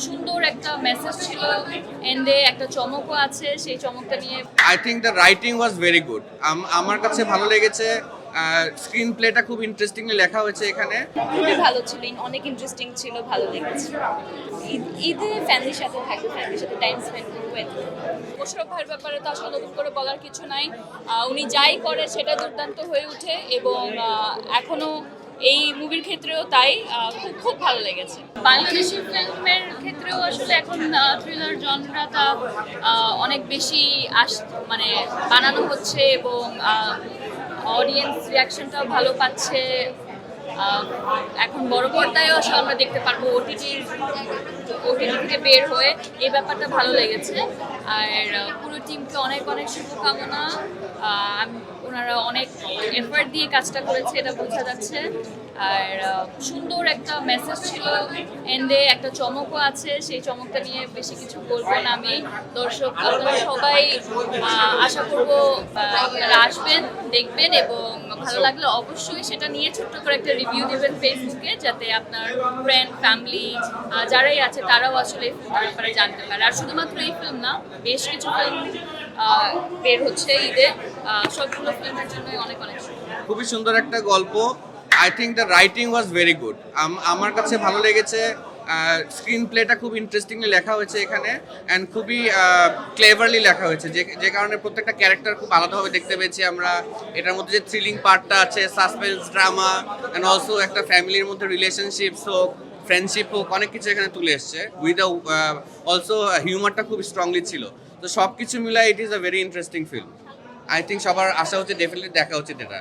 সুন্দর একটা মেসেজ ছিল এন্ডে একটা চমকও আছে সেই চমকটা নিয়ে I think the writing was very good আমার কাছে ভালো লেগেছে স্ক্রিন প্লেটা খুব ইন্টারেস্টিংলি লেখা হয়েছে এখানে। খুবই ভালো ছিল অনেক ইন্টারেস্টিং ছিল ভালো লেগেছে। ঈদ- ফ্যামিলির সাথে থাকবে ফ্যামিলির সাথে টাইম স্পেন্ড করবে মোশারফ ভাইয়ের ব্যাপারে তো আসলে নতুন করে বলার কিছু নাই। উনি যাই করে সেটা দুর্দান্ত হয়ে ওঠে এবং আহ, এখনও এই মুভির ক্ষেত্রেও তাই খুব খুব ভালো লেগেছে। বাংলাদেশি ফিল্মের ক্ষেত্রেও আসলে এখন থ্রিলার জনরাটা অনেক বেশি আস মানে বানানো হচ্ছে এবং অডিয়েন্স রিয়াকশনটাও ভালো পাচ্ছে। এখন বড় পর্দায়ও আমরা দেখতে পারব ওটিটির ওটিটি থেকে বের হয়ে এই ব্যাপারটা ভালো লেগেছে। আর পুরো টিমকে অনেক অনেক শুভকামনা। ওনারা অনেক এফার্ট দিয়ে কাজটা করেছে, এটা বোঝা যাচ্ছে। আর সুন্দর একটা মেসেজ ছিল এন্ডে একটা চমকও আছে। সেই চমকটা নিয়ে বেশি কিছু বলব না আমি। দর্শক, আপনারা সবাই আশা করব আপনারা আসবেন, দেখবেন এবং ভালো লাগলে অবশ্যই। সেটা নিয়ে ছোট্ট করে একটা রিভিউ দেবেন ফেসবুকে যাতে আপনার ফ্রেন্ড ফ্যামিলি যারাই আছে, তারাও আসলে এই ফিল্মটার ব্যাপারে জানতে পারে। আর শুধুমাত্র এই ফিল্ম না, বেশ কিছু ফিল্ম বের হচ্ছে ঈদে। সবগুলো ফিল্মের জন্যই অনেক অনেক খুবই সুন্দর একটা গল্প। I think the writing was very good আমার কাছে ভালো লেগেছে। স্ক্রিন প্লেটা খুব ইন্টারেস্টিংলি লেখা হয়েছে এখানে অ্যান্ড খুবই ক্লেভারলি লেখা হয়েছে। যে যে কারণে প্রত্যেকটা ক্যারেক্টার খুব আলাদাভাবে দেখতে পেয়েছি আমরা। এটার মধ্যে যে থ্রিলিং পার্টটা আছে সাসপেন্স ড্রামা অ্যান্ড অলসো একটা ফ্যামিলির মধ্যে রিলেশনশিপস হোক ফ্রেন্ডশিপ হোক, অনেক কিছু এখানে তুলে এসছে। উইথ অলসো হিউমারটা খুব স্ট্রংলি ছিল। তো সব কিছু মিলাই it is a very interesting film I think সবার আশা হচ্ছে ডেফিনেটলি দেখা উচিত এটা।